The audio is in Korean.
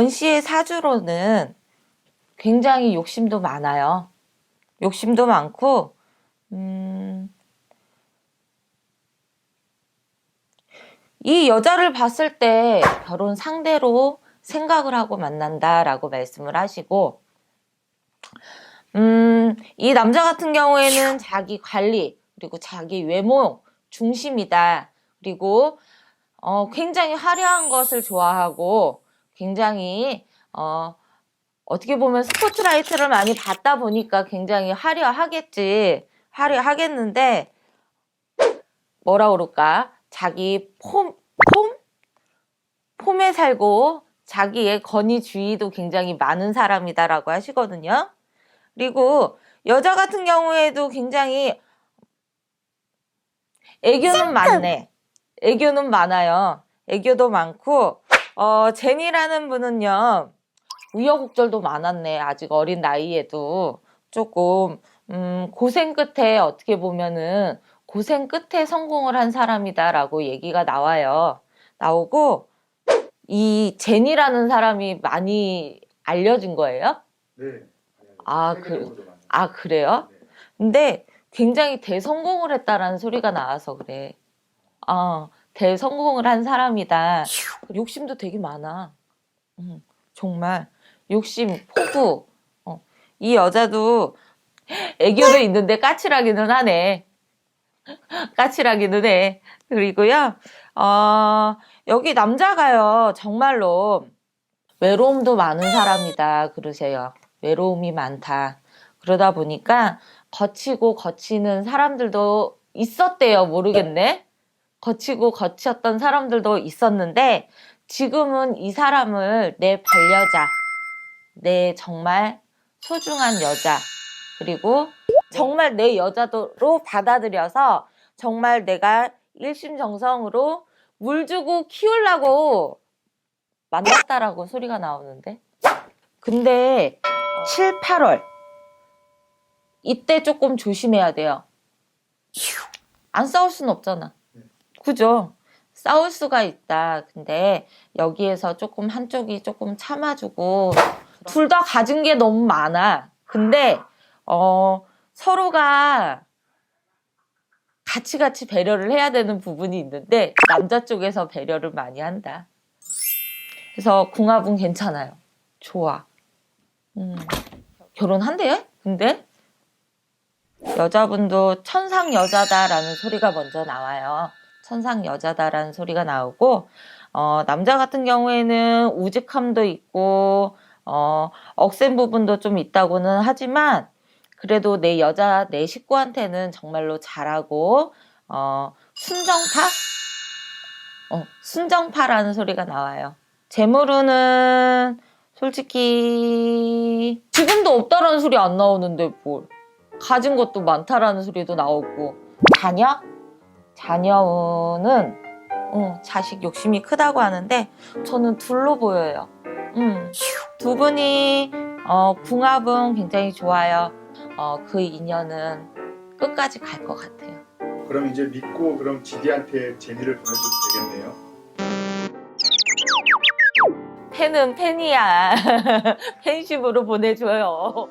권 씨의 사주로는 굉장히 욕심도 많아요. 욕심도 많고, 음, 이 여자를 봤을 때 결혼 상대로 생각을 하고 만난다라고 말씀을 하시고, 음, 이 남자 같은 경우에는 자기 관리, 그리고 자기 외모 중심이다. 그리고, 어, 굉장히 화려한 것을 좋아하고, 굉장히, 어, 어떻게 보면 스포트라이트를 많이 받다 보니까 굉장히 화려하겠지. 화려하겠는데, 뭐라 그럴까? 자기 폼, 폼? 폼에 살고 자기의 권위주의도 굉장히 많은 사람이다라고 하시거든요. 그리고 여자 같은 경우에도 굉장히 애교는 많네. 애교는 많아요. 애교도 많고, 어, 제니라는 분은요, 우여곡절도 많았네. 아직 어린 나이에도. 조금, 음, 고생 끝에 어떻게 보면은 고생 끝에 성공을 한 사람이다라고 얘기가 나와요. 나오고, 이 제니라는 사람이 많이 알려진 거예요? 네. 아, 세계적으로도 많아요. 아, 그래요? 네. 근데 굉장히 대성공을 했다라는 소리가 나와서 그래. 아, 대성공을 한 사람이다. 욕심도 되게 많아. 음, 정말. 욕심, 포부. 어, 이 여자도 애교도 있는데 까칠하기는 하네. 까칠하기는 해. 그리고요, 어, 여기 남자가요, 정말로 외로움도 많은 사람이다. 그러세요. 외로움이 많다. 그러다 보니까 거치고 거치는 사람들도 있었대요. 모르겠네. 거치고 거쳤던 사람들도 있었는데 지금은 이 사람을 내 반려자, 내 정말 소중한 여자, 그리고 정말 내 여자로 받아들여서 정말 내가 일심정성으로 물 주고 키우려고 만났다라고 소리가 나오는데. 근데 7, 8월 이때 조금 조심해야 돼요. 안 싸울 순 없잖아. 그죠? 싸울 수가 있다. 근데 여기에서 조금 한쪽이 조금 참아주고 둘 다 가진 게 너무 많아. 근데 어 서로가 같이 같이 배려를 해야 되는 부분이 있는데 남자 쪽에서 배려를 많이 한다. 그래서 궁합은 괜찮아요. 좋아. 음, 결혼한대요? 근데 여자분도 천상 여자다라는 소리가 먼저 나와요. 천상 여자다라는 소리가 나오고 어, 남자 같은 경우에는 우직함도 있고 어, 억센 부분도 좀 있다고는 하지만 그래도 내 여자 내 식구한테는 정말로 잘하고 어, 순정파? 어, 순정파라는 소리가 나와요. 재물은 솔직히 지금도 없다라는 소리 안 나오는데 뭘 가진 것도 많다라는 소리도 나오고 자녀? 자녀는 어, 자식 욕심이 크다고 하는데 저는 둘로 보여요. 음, 두 분이 어, 궁합은 굉장히 좋아요. 어, 그 인연은 끝까지 갈 것 같아요. 그럼 이제 믿고 그럼 지디한테 제니를 보내줘도 되겠네요. 팬은 팬이야. 팬심으로 보내줘요.